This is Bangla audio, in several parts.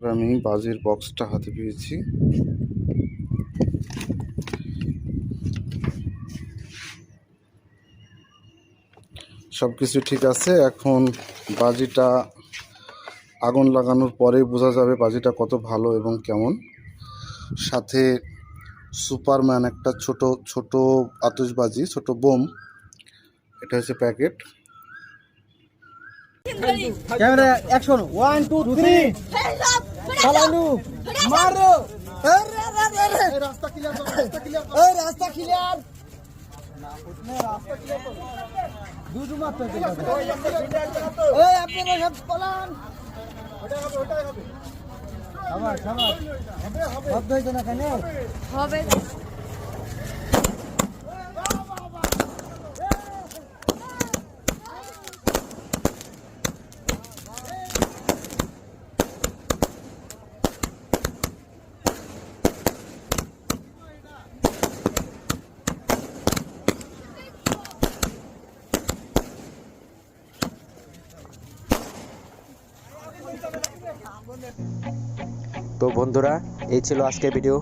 আর আমি বাজির বক্সটা হাতে পেয়েছি। সব কিছু ঠিক আছে এখন বাজিটা আগুন লাগানোর পরেই বোঝা যাবে বাজিটা কত ভালো এবং কেমন। সাথে সুপারম্যান একটা ছোট ছোট আতশবাজি ছোট বোম এটা হচ্ছে packet. Camera action one two three চালানু মারো। রাস্তা ক্লিয়ার রাস্তা ক্লিয়ার দুটো মাত্র এই তো বন্ধুরা, এই ছিল আজকের ভিডিও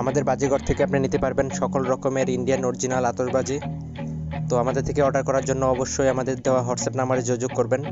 আমাদের বাজিঘর থেকে আপনি নিতে পারবেন সকল রকমের ইন্ডিয়ান অরিজিনাল আতশবাজি। তো আমাদের থেকে অর্ডার করার জন্য অবশ্যই আমাদের দেওয়া হোয়াটসঅ্যাপ নাম্বারে যোগাযোগ করবেন।